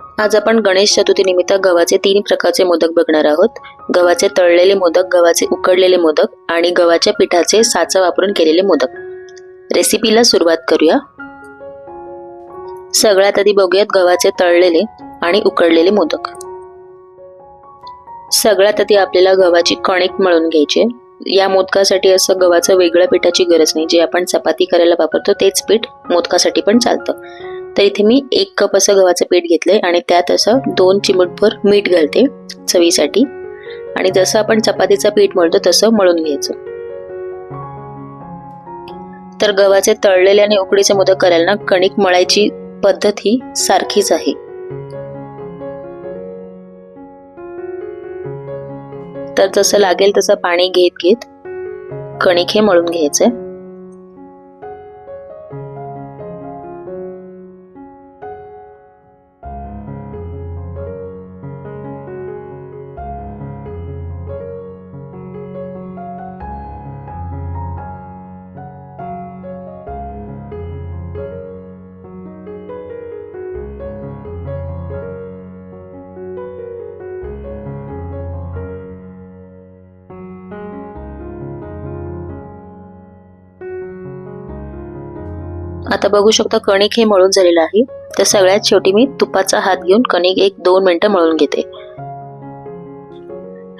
आज आपण गणेश चतुर्थीनिमित्त गव्हाचे तीन प्रकारचे मोदक बघणार आहोत. गव्हाचे तळलेले मोदक गव्हाचे उकडलेले मोदक आणि गव्हाच्या पिठाचे साचा वापरून केलेले मोदक. रेसिपीला सुरुवात करूया. सगळ्यात आधी बघूयात गव्हाचे तळलेले आणि उकडलेले मोदक. सगळ्यात आधी आपल्याला गव्हाची कणिक मळून घ्यायची या मोदकासाठी असं गव्हाचं वेगळ्या पिठाची गरज नाही. जे आपण चपाती करायला वापरतो तेच पीठ मोदकासाठी पण चालतं. तर इथे मी एक कप असं गव्हाचं पीठ घेतलंय आणि त्यात असं दोन चिमूटभर मीठ घालते चवीसाठी. आणि जसं आपण चपातीचं पीठ मळतो तसं मळून घ्यायचं. तर गव्हाचे तळलेले आणि उकडीचे मोदक करायला ना कणिक मळायची पद्धत ही सारखीच आहे. तर जसं लागेल तसं पाणी घेत घेत कणिक हे मळून घ्यायचंय. आता बघू शकता कणिक हे मळून झालेलं आहे. तर सगळ्यात शेवटी मी तुपाचा हात घेऊन कणिक एक दोन मिनिटं मळून घेते.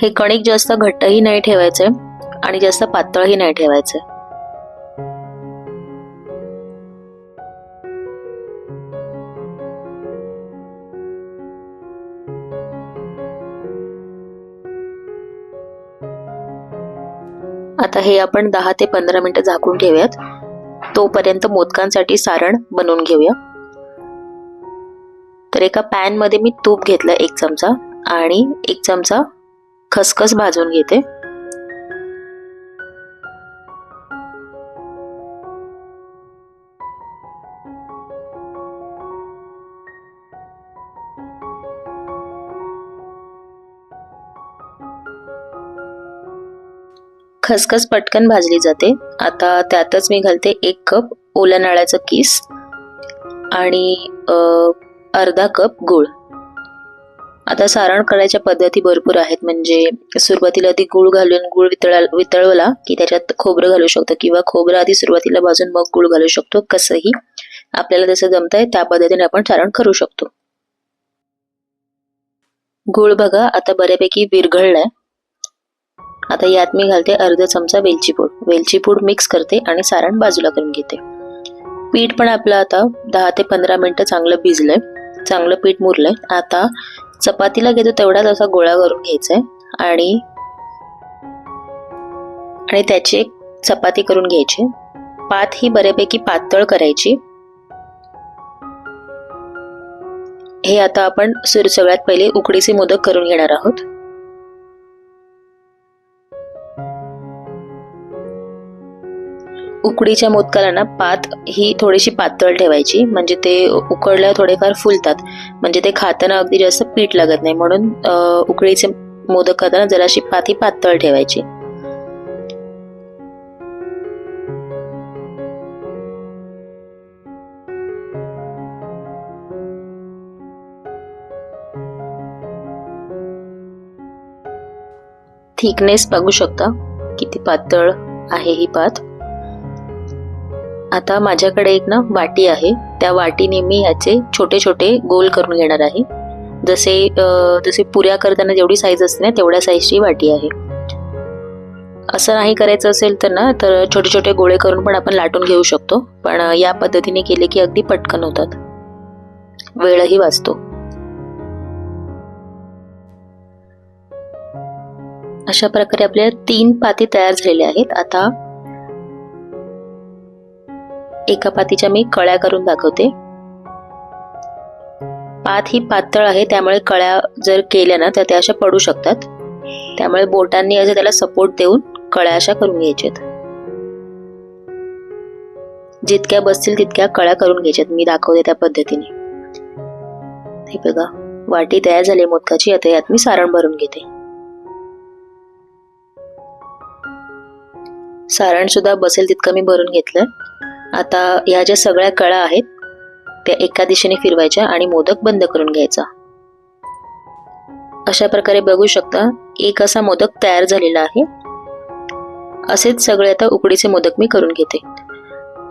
हे कणिक जास्त घट्टही नाही ठेवायचंय आणि जास्त पातळही नाही ठेवायचंय. आता हे आपण दहा ते पंधरा मिनिटं झाकून ठेवूयात. तोपर्यंत मोदकांसाठी सारण बनवून घेऊया. तर एका पॅनमध्ये मी तूप घेतलं एक चमचा आणि एक चमचा खसखस भाजून घेते. खसखस पटकन भाजली जाते. आता त्यातच मी घालते एक कप ओल्या नाळ्याचं किस आणि अ, अर्धा कप गूळ. आता सारण करायच्या पद्धती भरपूर आहेत. म्हणजे सुरुवातीला आधी गूळ घालून गूळ वितळा वितळवला की त्याच्यात खोबरं घालू शकतो किंवा खोबरं आधी सुरुवातीला भाजून मग गूळ घालू शकतो. कसंही आपल्याला जसं जमतंय त्या पद्धतीने आपण सारण करू शकतो. गूळ बघा आता बऱ्यापैकी विरघळलाय. आता यात मी घालते अर्धा चमचा वेलची पूड. वेलची पूड मिक्स करते आणि सारण बाजूला करून घेते. पीठ पण आपलं आता दहा ते पंधरा मिनटं चांगलं भिजलंय. चांगलं पीठ मुरलंय. आता चपातीला घेतो तेवढाच असा गोळा करून घ्यायचा आहे आणि आणि त्याची एक चपाती करून घ्यायची. पात ही बऱ्यापैकी पातळ करायची. हे आता आपण सुर सगळ्यात पहिले उकडीचे मोदक करून घेणार आहोत. उकडीच्या मोदकाला ना पात ही थोडीशी पातळ ठेवायची. म्हणजे ते उकडल्यावर थोडेफार फुलतात. म्हणजे ते खाताना अगदी जास्त पीठ लागत नाही. म्हणून उकडीचे मोदक खाताना जराशी पात ही पातळ ठेवायची. थिकनेस बघू शकता किती पातळ आहे ही पात. आता माझ्याकडे एक ना वाटी आहे. त्या वाटीने मी ह्याचे छोटे छोटे गोल करून घेणार आहे. जसे जसे पुऱ्या करताना जेवढी साईज असते ना तेवढ्या साईजची वाटी आहे. असं नाही करायचं असेल तर ना तर छोटे छोटे गोळे करून पण आपण लाटून घेऊ शकतो. पण या पद्धतीने केले की अगदी पटकन होतात. वेळही वाचतो. अशा प्रकारे आपल्या तीन पाती तयार झालेल्या आहेत. आता एका पातीच्या मी कळ्या करून दाखवते. पात ही पातळ आहे त्यामुळे कळ्या जर केल्या ना तर त्या अशा पडू शकतात. त्यामुळे बोटांनी असं त्याला सपोर्ट देऊन कळ्या अशा करून घ्यायच्यात. जितक्या बसतील तितक्या कळ्या करून घ्यायच्यात. मी दाखवते त्या पद्धतीने. हे बघा वाटी तयार झाली मोदकाची. आता यात मी सारण भरून घेते. सारण सुद्धा बसेल तितकं मी भरून घेतलं. आता ह्या ज्या सगळ्या कळा आहेत त्या एका दिशेने फिरवायच्या आणि मोदक बंद करून घ्यायचा. अशा प्रकारे बघू शकता एक असा मोदक तयार झालेला आहे. असेच सगळे आता उकडीचे मोदक मी करून घेते.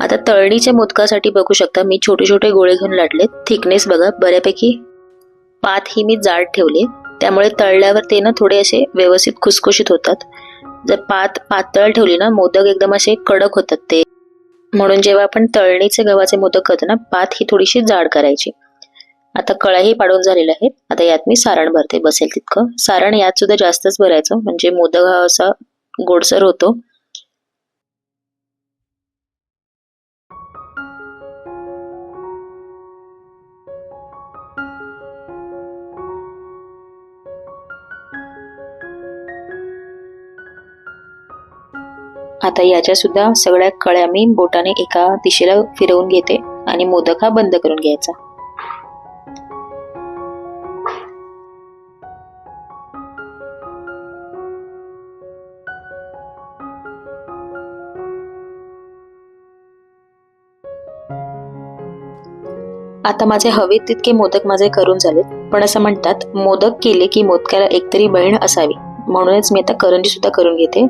आता तळणीच्या मोदकासाठी बघू शकता मी छोटे छोटे गोळे घेऊन लाटलेत. थिकनेस बघा बऱ्यापैकी पात ही मी जाड ठेवले त्यामुळे तळल्यावर ते ना थोडे असे व्यवस्थित खुसखुशीत होतात. जर पात पातळ ठेवली ना मोदक एकदम असे कडक होतात ते. म्हणून जेव्हा आपण तळणीचे गव्हाचे मोदक करतो ना पात ही थोडीशी जाड करायची. आता कळाही पाडून झालेल्या आहेत. आता यात मी सारण भरते बसेल तितकं. सारण यात सुद्धा जास्तच भरायचं म्हणजे मोदक हा असा गोडसर होतो. आता याच्या सुद्धा सगळ्या कळ्या मी बोटाने एका दिशेला फिरवून घेते आणि मोदक हा बंद करून घ्यायचा. आता माझे हवे तितके मोदक माझे करून झालेत पण असं म्हणतात मोदक केले की मोदकाला एकतरी बहीण असावी. म्हणूनच मी आता करंजी सुद्धा करून घेते.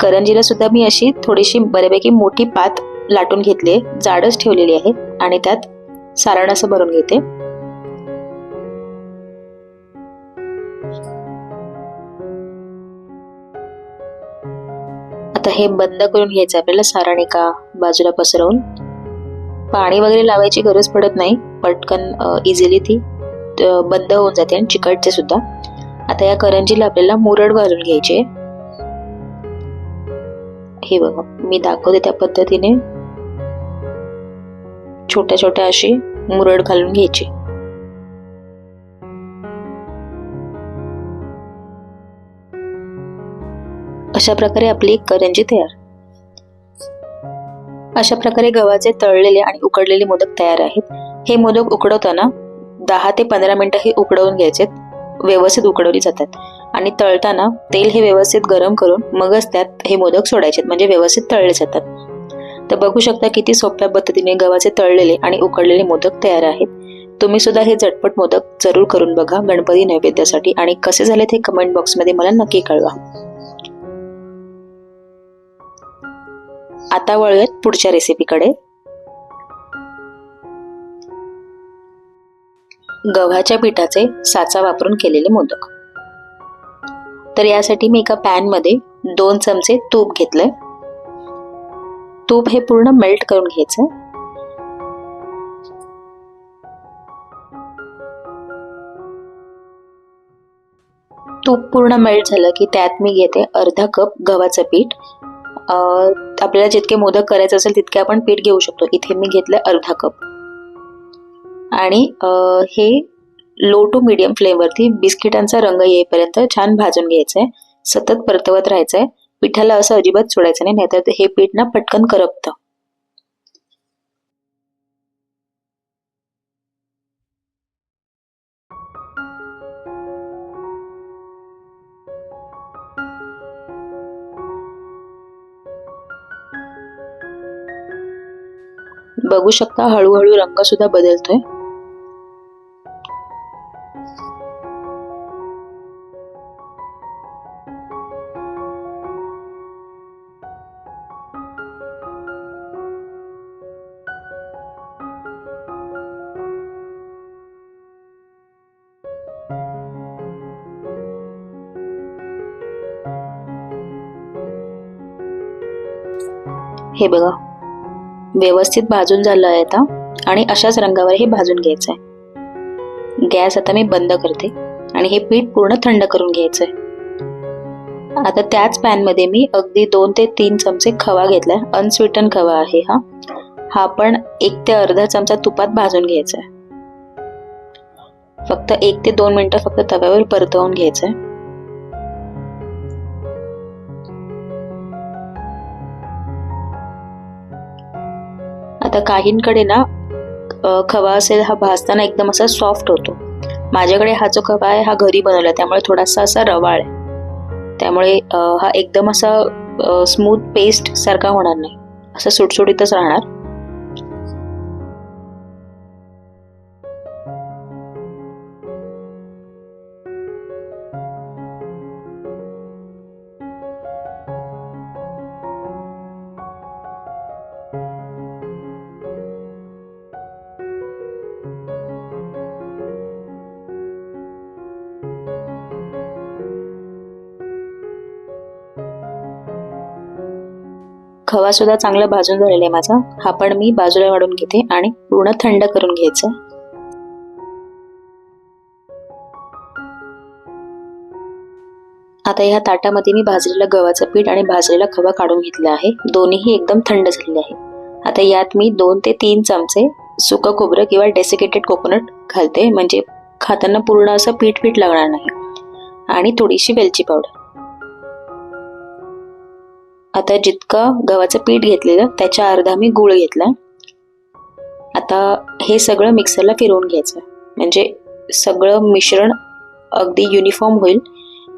करंजीला सुद्धा मी अशी थोडीशी बऱ्यापैकी मोठी पात लाटून घेतली आहे. जाडच ठेवलेली आहे आणि त्यात सारण असं भरून घेते. आता हे बंद करून घ्यायचं आपल्याला सारण एका बाजूला पसरवून. पाणी वगैरे लावायची गरज पडत नाही पटकन इझिली ती बंद होऊन जाते आणि चिकटते सुद्धा. आता या करंजीला आपल्याला मुरड घालून घ्यायची. हे बघा मी दाखवते त्या पद्धतीने. छोट्या छोट्या अशी मुरड घालून घ्यायची. अशा प्रकारे आपली एक करंजी तयार. अशा प्रकारे गव्हाचे तळलेले आणि उकडलेले मोदक तयार आहेत. हे मोदक उकडवताना दहा ते पंधरा मिनिटं हे उकडवून घ्यायचे व्यवस्थित उकडवली जातात. आणि तळताना तेल हे व्यवस्थित गरम करून मगच त्यात हे मोदक सोडायचे म्हणजे व्यवस्थित तळले जातात. तर बघू शकता किती सोप्या पद्धतीने गव्हाचे तळलेले आणि उकडलेले मोदक तयार आहेत. तुम्ही सुद्धा हे झटपट मोदक जरूर करून बघा गणपती नैवेद्यासाठी. आणि कसे झालेत हे कमेंट बॉक्समध्ये मला नक्की कळवा. आता वळूयात पुढच्या रेसिपीकडे गव्हाच्या पिठाचे साचा वापरून केलेले मोदक. तर यासाठी मी एका पॅनमध्ये दोन चमचे तूप घेतलंय. तूप हे पूर्ण मेल्ट करून घ्यायचं. तूप पूर्ण मेल्ट झालं की त्यात मी घेते अर्धा कप गव्हाचं पीठ. आपल्याला जितके मोदक करायचे असेल तितके आपण पीठ घेऊ शकतो. इथे मी घेतलं अर्धा कप. आणि हे लो टू मिडियम फ्लेमवरती बिस्किटांचा रंग येईपर्यंत छान भाजून घ्यायचंय. सतत परतवत राहायचंय. पिठाला असं अजिबात सोडायचं नाही नाहीतर हे पीठ ना पटकन करपतं. बघू शकता हळूहळू रंग सुद्धा बदलतोय. हे बघा व्यवस्थित भाजून झालं आहे आता आणि अशाच रंगावर हे भाजून घ्यायचं आहे. गॅस आता मी बंद करते आणि हे पीठ पूर्ण थंड करून घ्यायचंय आता त्याच पॅनमध्ये मी अगदी दोन ते तीन चमचे खवा घेतलाय. अनस्वीटन खवा आहे हा. हा पण एक ते अर्धा चमचा तुपात भाजून घ्यायचा आहे फक्त एक ते दोन मिनिटं फक्त तव्यावर परतवून घ्यायचंय. आता काहींकडे ना खवा असेल हा भाजताना एकदम असा सॉफ्ट होतो. माझ्याकडे हा जो खवा आहे हा घरी बनवला त्यामुळे थोडासा असा रवाळ आहे. त्यामुळे हा एकदम असा स्मूथ पेस्ट सारखा होणार नाही. असं सुटसुटीतच राहणार. खवा सुद्धा चांगला भाजून झालेला आहे माझा. हा पण मी बाजूला वाढून घेते आणि पूर्ण थंड करून घ्यायचं. आता ह्या ताटामध्ये मी भाजलेलं गव्हाचं पीठ आणि भाजलेला खवा काढून घेतला आहे. दोन्हीही एकदम थंड झालेले आहे. आता यात मी दोन ते तीन चमचे सुकं खोबरं किंवा डेसिकेटेड कोकोनट घालते. म्हणजे खाताना पूर्ण असं पीठ पीठ लागणार नाही. आणि थोडीशी वेलची पावडर आता जितकं गव्हाचं पीठ घेतलेलं त्याच्या अर्धा मी गुळ घेतला. आता हे सगळं मिक्सरला फिरवून घ्यायचं. म्हणजे सगळं मिश्रण अगदी युनिफॉर्म होईल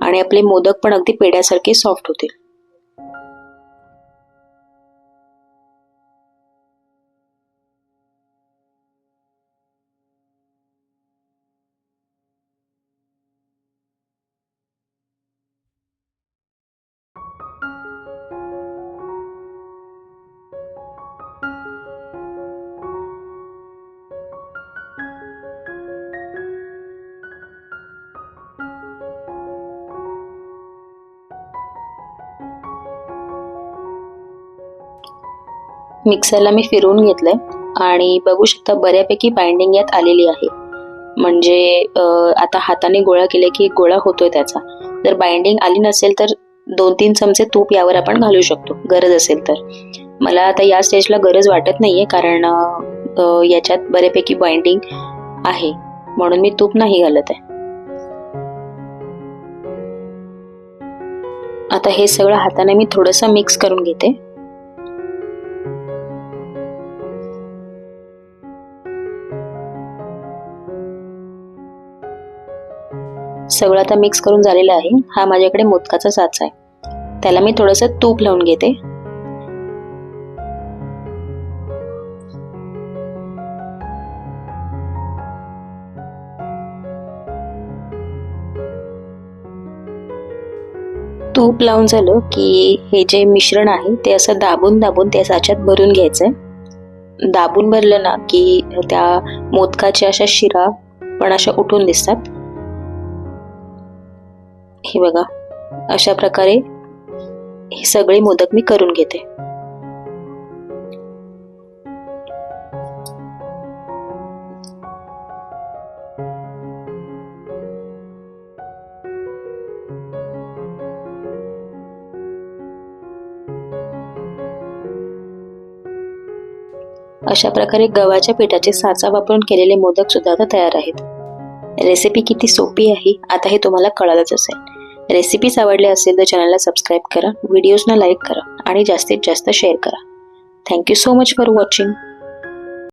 आणि आपले मोदक पण अगदी पेड्यासारखे सॉफ्ट होतील. मिक्सरला मी फिरवून घेतलंय आणि बघू शकता बऱ्यापैकी बाइंडिंग यात आलेली आहे. म्हणजे आता हाताने गोळा केले की गोळा होतोय त्याचा. जर बाइंडिंग आली नसेल तर दोन तीन चमचे तूप यावर आपण घालू शकतो. गरज असेल तर. मला आता या स्टेजला गरज वाटत नाहीये कारण याच्यात बऱ्यापैकी बाइंडिंग आहे. म्हणून मी तूप नाही घालत आहे. आता हे सगळं हाताने मी थोडंसं मिक्स करून घेते. सगळं आता मिक्स करून झालेलं आहे. हा माझ्याकडे मोदकाचा साचा आहे. त्याला मी थोडंसं तूप लावून घेते. तूप लावून झालं की हे जे मिश्रण आहे ते असं दाबून दाबून त्या साच्यात भरून घ्यायचंय दाबून भरलं ना की त्या मोदकाच्या अशा शिरा पण अशा उठून दिसतात. हे बघा अशा प्रकारे हे सगळे मोदक मी करून घेते. अशा प्रकारे गव्हाच्या पिठाचे साचा वापरून केलेले मोदक सुद्धा आता तयार आहेत. रेसिपी किती सोपी आहे आता हे तुम्हाला कळालंच असेल. रेसिपीज आवडल्या असेल तर चॅनलला सबस्क्राईब करा व्हिडिओजना लाईक करा आणि जास्तीत जास्त शेअर करा. Thank you so much for watching